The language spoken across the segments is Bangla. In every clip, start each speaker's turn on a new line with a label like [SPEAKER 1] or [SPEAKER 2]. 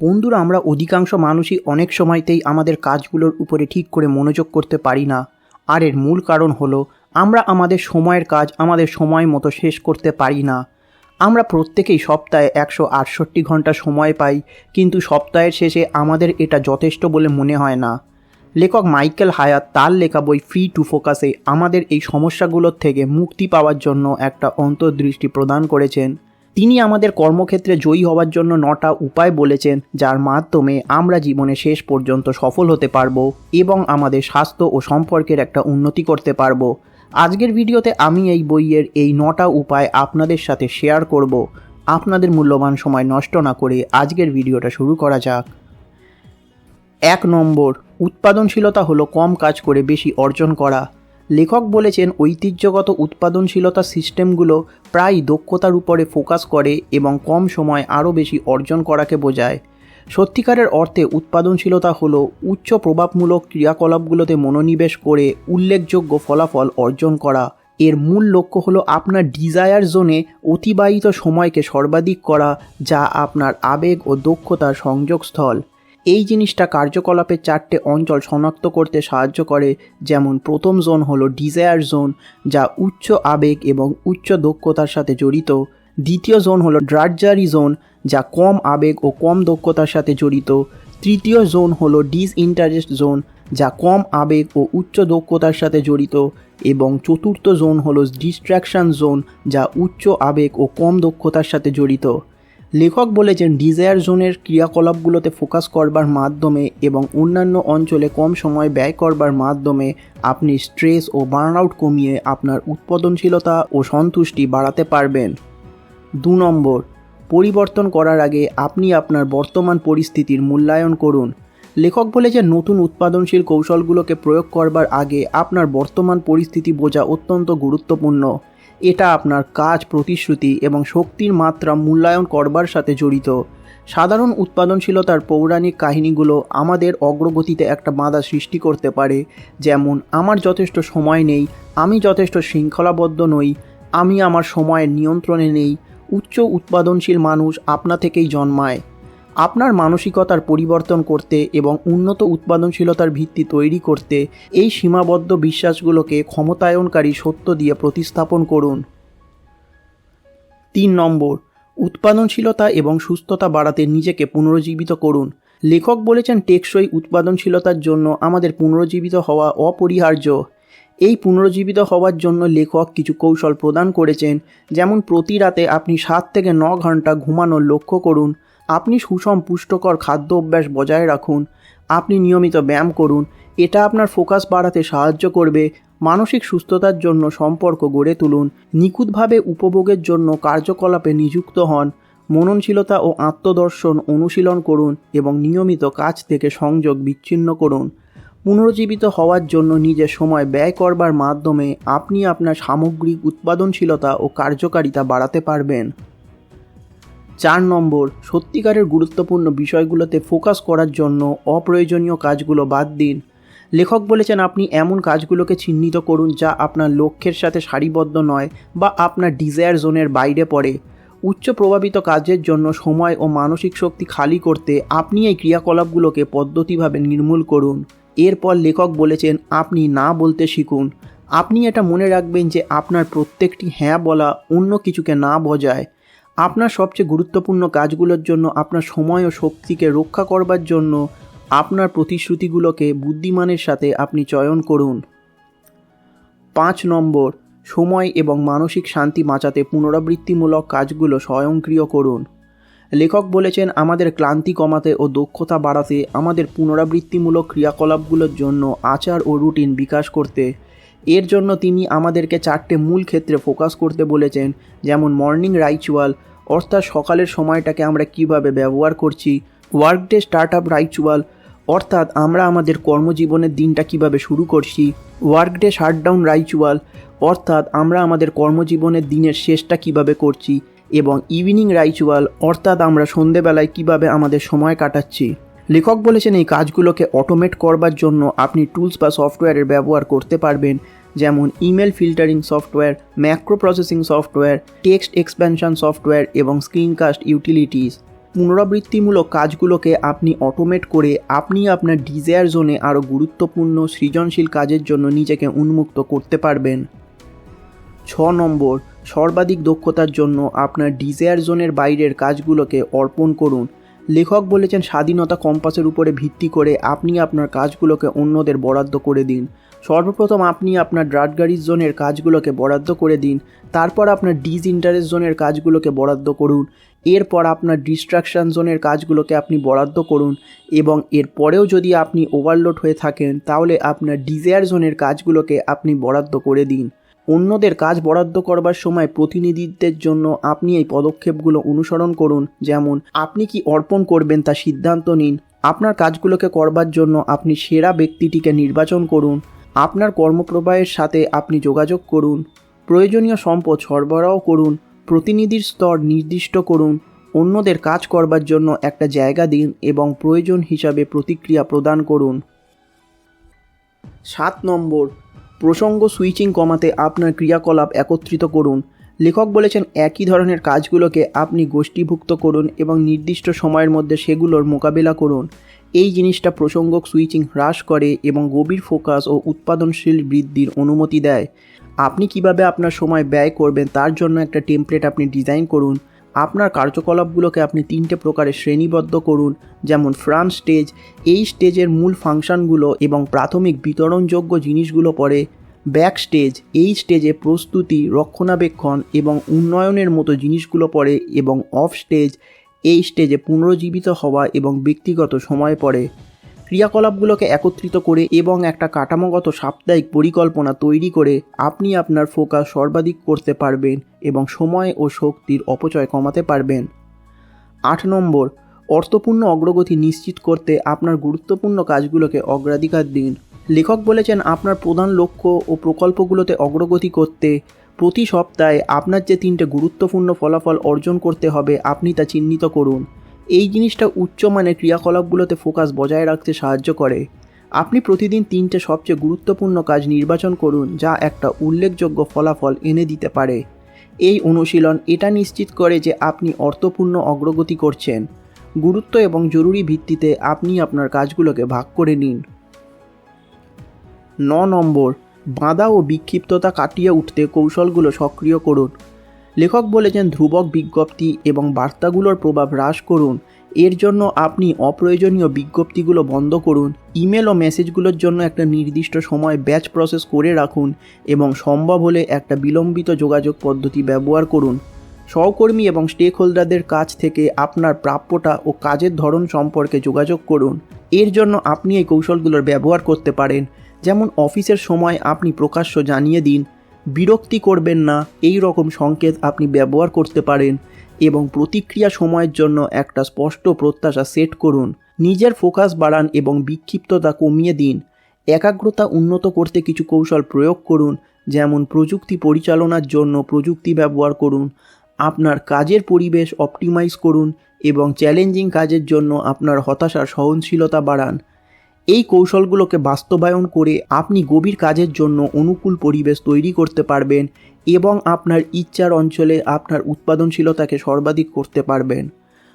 [SPEAKER 1] বন্ধুরা, আমরা অধিকাংশ মানুষই অনেক সময়তেই আমাদের কাজগুলোর উপরে ঠিক করে মনোযোগ করতে পারি না। আর এর মূল কারণ হলো, আমরা আমাদের সময়ের কাজ আমাদের সময় মতো শেষ করতে পারি না। আমরা প্রত্যেকেই সপ্তাহে একশো আটষট্টি ঘণ্টা সময় পাই, কিন্তু সপ্তাহের শেষে আমাদের এটা যথেষ্ট বলে মনে হয় না। লেখক মাইকেল হায়াত তার লেখা বই ফ্রি টু ফোকাসে আমাদের এই সমস্যাগুলোর থেকে মুক্তি পাওয়ার জন্য একটা অন্তর্দৃষ্টি প্রদান করেছেন। তিনি আমাদের কর্মক্ষেত্রে জয়ী হওয়ার জন্য নটা উপায় বলেছেন, যার মাধ্যমে আমরা জীবনে শেষ পর্যন্ত সফল হতে পারব এবং আমাদের স্বাস্থ্য ও সম্পর্কের একটা উন্নতি করতে পারব। আজকের ভিডিওতে আমি এই বইয়ের এই নটা উপায় আপনাদের সাথে শেয়ার করব। আপনাদের মূল্যবান সময় নষ্ট না করে আজকের ভিডিওটা শুরু করা যাক। এক নম্বর, উৎপাদনশীলতা হলো কম কাজ করে বেশি অর্জন করা। লেখক বলেছেন, ঐতিহ্যগত উৎপাদনশীলতা সিস্টেমগুলো প্রায় দক্ষতার উপরে ফোকাস করে এবং কম সময় আরও বেশি অর্জন করাকে বোঝায়। সত্যিকারের অর্থে উৎপাদনশীলতা হলো উচ্চ প্রভাবমূলক ক্রিয়াকলাপগুলোতে মনোনিবেশ করে উল্লেখযোগ্য ফলাফল অর্জন করা। এর মূল লক্ষ্য হলো আপনার ডিজায়ার জোনে অতিবাহিত সময়কে সর্বাধিক করা, যা আপনার আবেগ ও দক্ষতার সংযোগস্থল। এই জিনিসটা কার্যকলাপের চারটে অঞ্চল শনাক্ত করতে সাহায্য করে, যেমন প্রথম জোন হলো ডিজায়ার জোন, যা উচ্চ আবেগ এবং উচ্চ দক্ষতার সাথে জড়িত। দ্বিতীয় জোন হলো ড্রার্জারি জোন, যা কম আবেগ ও কম দক্ষতার সাথে জড়িত। তৃতীয় জোন হলো ডিসইন্টারেস্ট জোন, যা কম আবেগ ও উচ্চ দক্ষতার সাথে জড়িত। এবং চতুর্থ জোন হলো ডিস্ট্র্যাকশন জোন, যা উচ্চ আবেগ ও কম দক্ষতার সাথে জড়িত। লেখক বলেছেন, ডিজায়ার জোনের ক্রিয়াকলাপগুলোতে ফোকাস করবার মাধ্যমে এবং অন্যান্য অঞ্চলে কম সময় ব্যয় করবার মাধ্যমে আপনি স্ট্রেস ও বার্নআউট কমিয়ে আপনার উৎপাদনশীলতা ও সন্তুষ্টি বাড়াতে পারবেন। দু নম্বর, পরিবর্তন করার আগে আপনি আপনার বর্তমান পরিস্থিতির মূল্যায়ন করুন। লেখক বলেছেন, নতুন উৎপাদনশীল কৌশলগুলোকে প্রয়োগ করবার আগে আপনার বর্তমান পরিস্থিতি বোঝা অত্যন্ত গুরুত্বপূর্ণ। এটা আপনার কাজ, প্রতিশ্রুতি এবং শক্তির মাত্রা মূল্যায়ন করবার সাথে জড়িত। সাধারণ উৎপাদনশীলতার পৌরাণিক কাহিনীগুলো আমাদের অগ্রগতিতে একটা বাধা সৃষ্টি করতে পারে, যেমন, আমার যথেষ্ট সময় নেই, আমি যথেষ্ট শৃঙ্খলাবদ্ধ নই, আমি আমার সময়ের নিয়ন্ত্রণে নেই, উচ্চ উৎপাদনশীল মানুষ আপনা থেকেই জন্মায়। আপনার মানসিকতার পরিবর্তন করতে এবং উন্নত উৎপাদনশীলতার ভিত্তি তৈরি করতে এই সীমাবদ্ধ বিশ্বাসগুলোকে ক্ষমতায়নকারী সত্য দিয়ে প্রতিস্থাপন করুন। তিন নম্বর, উৎপাদনশীলতা এবং সুস্থতা বাড়াতে নিজেকে পুনরুজ্জীবিত করুন। লেখক বলেছেন, টেকসই উৎপাদনশীলতার জন্য আমাদের পুনরুজ্জীবিত হওয়া অপরিহার্য। এই পুনরুজ্জীবিত হওয়ার জন্য লেখক কিছু কৌশল প্রদান করেছেন, যেমন প্রতি রাতে আপনি সাত থেকে ন ঘণ্টা ঘুমানোর লক্ষ্য করুন আপনি সুষম, পুষ্টকর খাদ্য অভ্যাস বজায় রাখুন। আপনি নিয়মিত ব্যায়াম করুন। এটা আপনার ফোকাস বাড়াতে সাহায্য করবে। মানসিক সুস্থতার জন্য সম্পর্ক গড়ে তুলুন। নিখুঁতভাবে উপভোগের জন্য কার্যকলাপে নিযুক্ত হন। মননশীলতা ও আত্মদর্শন অনুশীলন করুন এবং নিয়মিত কাজ থেকে সংযোগ বিচ্ছিন্ন করুন। পুনরুজ্জীবিত হওয়ার জন্য নিজের সময় ব্যয় করবার মাধ্যমে আপনি আপনার সামগ্রিক উৎপাদনশীলতা ও কার্যকারিতা বাড়াতে পারবেন। চার নম্বর, সত্যিকারের গুরুত্বপূর্ণ বিষয়গুলোতে ফোকাস করার জন্য অপ্রয়োজনীয় কাজগুলো বাদ দিন। লেখক বলেছেন, আপনি এমন কাজগুলোকে চিহ্নিত করুন যা আপনার লক্ষ্যের সাথে সারিবদ্ধ নয় বা আপনার ডিজায়ার জোনের বাইরে পড়ে। উচ্চ প্রভাবিত কাজের জন্য সময় ও মানসিক শক্তি খালি করতে আপনি এই ক্রিয়াকলাপগুলোকে পদ্ধতিভাবে নির্মূল করুন। এরপর লেখক বলেছেন, আপনি না বলতে শিখুন। আপনি এটা মনে রাখবেন যে আপনার প্রত্যেকটি হ্যাঁ বলা অন্য কিছুকে না বজায় আপনার সবচেয়ে গুরুত্বপূর্ণ কাজগুলোর জন্য, আপনার সময় ও শক্তিকে রক্ষা করবার জন্য, আপনার প্রতিশ্রুতিগুলোকে বুদ্ধিমানের সাথে আপনি চয়ন করুন। পাঁচ নম্বর, সময় এবং মানসিক শান্তি বাঁচাতে পুনরাবৃত্তিমূলক কাজগুলো স্বয়ংক্রিয় করুন। লেখক বলেছেন, আমাদের ক্লান্তি কমাতে ও দক্ষতা বাড়াতে আমাদের পুনরাবৃত্তিমূলক ক্রিয়াকলাপগুলোর জন্য আচার ও রুটিন বিকাশ করতে এর জন্য তিনি আমাদেরকে চারটে মূল ক্ষেত্রে ফোকাস করতে বলেছেন, যেমন মর্নিং রাইচুয়াল অর্থাৎ সকালের সময়টাকে আমরা কীভাবে ব্যবহার করছি work day start up ritual অর্থাৎ আমরা আমাদের কর্মজীবনের দিনটা কীভাবে শুরু করছি ওয়ার্ক ডে শাটডাউন রাইচুয়াল অর্থাৎ আমরা আমাদের কর্মজীবনের দিনের শেষটা কীভাবে করছি, এবং ইভিনিং রাইচুয়াল অর্থাৎ আমরা সন্ধেবেলায় কীভাবে আমাদের সময় কাটাচ্ছি। লেখক বলেছেন এই কাজগুলোকে অটোমেট করবার জন্য আপনি টুলস বা সফটওয়্যারের ব্যবহার করতে পারবেন, যেমন email filtering software macro processing software text expansion software এবং স্ক্রিনকাস্ট ইউটিলিটিস পুনরাবৃত্তিমূলক কাজগুলোকে আপনি অটোমেট করে আপনি আপনার ডিজায়ার জোনে আরও গুরুত্বপূর্ণ, সৃজনশীল কাজের জন্য নিজেকে উন্মুক্ত করতে পারবেন। ছ নম্বর, সর্বাধিক দক্ষতার জন্য আপনার ডিজায়ার জোনের বাইরের কাজগুলোকে অর্পণ করুন। লেখক বলেছেন, স্বাধীনতা কম্পাসের উপরে ভিত্তি করে আপনি আপনার কাজগুলোকে অন্যদের বরাদ্দ করে দিন। সর্বপ্রথম আপনি আপনার ড্রাটগাড়ির জোনের কাজগুলোকে বরাদ্দ করে দিন, তারপর আপনার ডিজ ইন্টারেস্ট জোনের কাজগুলোকে বরাদ্দ করুন, এরপর আপনার ডিস্ট্রাকশান জোনের কাজগুলোকে আপনি বরাদ্দ করুন এবং এরপরেও যদি আপনি ওভারলোড হয়ে থাকেন, তাহলে আপনার ডিজায়ার জোনের কাজগুলোকে আপনি বরাদ্দ করে দিন। অন্যদের কাজ বরাদ্দ করবার সময় প্রতিনিধিত্বের জন্য আপনি এই পদক্ষেপগুলো অনুসরণ করুন। যেমন, আপনি কি অর্পণ করবেন তা সিদ্ধান্ত নিন। আপনার কাজগুলোকে করবার জন্য আপনি সেরা ব্যক্তিটিকে নির্বাচন করুন। আপনার কর্মপ্রবাহের সাথে আপনি যোগাযোগ করুন। প্রয়োজনীয় সম্পদ সরবরাহ করুন। প্রতিনিধির স্তর নির্দিষ্ট করুন। অন্যদের কাজ করবার জন্য একটা জায়গা দিন এবং প্রয়োজন হিসাবে প্রতিক্রিয়া প্রদান করুন। সাত নম্বর প্রসঙ্গ সুইচিং কমাতে আপনার ক্রিয়াকলাপ একত্রিত করুন। লেখক বলেছেন, একই ধরনের কাজগুলোকে আপনি গোষ্ঠীভুক্ত করুন এবং নির্দিষ্ট সময়ের মধ্যে সেগুলোর মোকাবেলা করুন। এই জিনিসটা প্রসঙ্গক সুইচিং হ্রাস করে এবং গভীর ফোকাস ও উৎপাদনশীল বৃদ্ধির অনুমতি দেয়। আপনি কীভাবে আপনার সময় ব্যয় করবেন তার জন্য একটা টেমপ্লেট আপনি ডিজাইন করুন। আপনার কার্যকলাপগুলোকে আপনি তিনটে প্রকারে শ্রেণীবদ্ধ করুন, যেমন ফ্রন্ট স্টেজ এই স্টেজের মূল ফাংশনগুলো এবং প্রাথমিক বিতরণযোগ্য জিনিসগুলো পরে ব্যাক স্টেজ এই স্টেজে প্রস্তুতি, রক্ষণাবেক্ষণ এবং উন্নয়নের মতো জিনিসগুলো পড়ে এবং অফ স্টেজ এই স্টেজে পুনরুজ্জীবিত হওয়া এবং ব্যক্তিগত সময় পড়ে ক্রিয়াকলাপগুলোকে একত্রিত করে এবং একটা কাঠামোগত সাপ্তাহিক পরিকল্পনা তৈরি করে আপনি আপনার ফোকাস সর্বাধিক করতে পারবেন এবং সময় ও শক্তির অপচয় কমাতে পারবেন। আট নম্বর, অর্থপূর্ণ অগ্রগতি নিশ্চিত করতে আপনার গুরুত্বপূর্ণ কাজগুলোকে অগ্রাধিকার দিন। লেখক বলেছেন, আপনার প্রধান লক্ষ্য ও প্রকল্পগুলোতে অগ্রগতি করতে প্রতি সপ্তাহে আপনার যে তিনটে গুরুত্বপূর্ণ ফলাফল অর্জন করতে হবে আপনি তা চিহ্নিত করুন। এই জিনিসটা উচ্চমানের ক্রিয়াকলাপগুলোতে ফোকাস বজায় রাখতে সাহায্য করে। আপনি প্রতিদিন তিনটে সবচেয়ে গুরুত্বপূর্ণ কাজ নির্বাচন করুন, যা একটা উল্লেখযোগ্য ফলাফল এনে দিতে পারে। এই অনুশীলন এটা নিশ্চিত করে যে আপনি অর্থপূর্ণ অগ্রগতি করছেন। গুরুত্ব এবং জরুরি ভিত্তিতে আপনি আপনার কাজগুলোকে ভাগ করে নিন। ন নম্বর, বাঁধা ও বিক্ষিপ্ততা কাটিয়ে উঠতে কৌশলগুলো সক্রিয় করুন। লেখক বলেছেন ধ্রুবক বিজ্ঞপ্তি এবং বার্তাগুলোর প্রভাব হ্রাস করুন। এর জন্য আপনি অপ্রয়োজনীয় বিজ্ঞপ্তিগুলো বন্ধ করুন। ইমেল ও মেসেজগুলোর জন্য একটা নির্দিষ্ট সময় ব্যাচ প্রসেস করে রাখুন এবং সম্ভব হলে একটা বিলম্বিত যোগাযোগ পদ্ধতি ব্যবহার করুন। সহকর্মী এবং স্টেক হোল্ডারদের কাছ থেকে আপনার প্রাপ্যটা ও কাজের ধরন সম্পর্কে যোগাযোগ করুন। এর জন্য আপনি এই কৌশলগুলোর ব্যবহার করতে পারেন। যেমন অফিসের সময় আপনি প্রকাশ্য জানিয়ে দিন। বিরক্তি করবেন না, এই রকম সংকেত আপনি ব্যবহার করতে পারেন এবং প্রতিক্রিয়া সময়ের জন্য একটা স্পষ্ট প্রত্যাশা সেট করুন। নিজের ফোকাস বাড়ান এবং বিক্ষিপ্ততা কমিয়ে দিন। একাগ্রতা উন্নত করতে কিছু কৌশল প্রয়োগ করুন, যেমন প্রযুক্তি পরিচালনার জন্য প্রযুক্তি ব্যবহার করুন, আপনার কাজের পরিবেশ অপটিমাইজ করুন এবং চ্যালেঞ্জিং কাজের জন্য আপনার হতাশার সহনশীলতা বাড়ান। এই কৌশলগুলোকে বাস্তবায়ন করে আপনি গভীর কাজের জন্য অনুকূল পরিবেশ তৈরি করতে পারবেন এবং আপনার ইচ্ছার অঞ্চলে আপনার উৎপাদনশীলতাকে সর্বাধিক করতে পারবেন।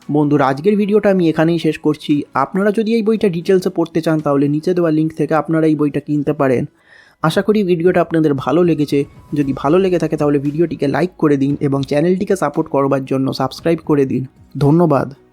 [SPEAKER 1] বন্ধুরা, আজকের ভিডিওটা আমি এখানেই শেষ করছি। আপনারা যদি এই বইটা ডিটেলসে পড়তে চান, তাহলে নিচে দেওয়া লিঙ্ক থেকে আপনারা এই বইটা কিনতে পারেন। আশা করি ভিডিওটা আপনাদের ভালো লেগেছে। যদি ভালো লেগে থাকে, তাহলে ভিডিওটিকে লাইক করে দিন এবং চ্যানেলটিকে সাপোর্ট করবার জন্য সাবস্ক্রাইব করে দিন। ধন্যবাদ।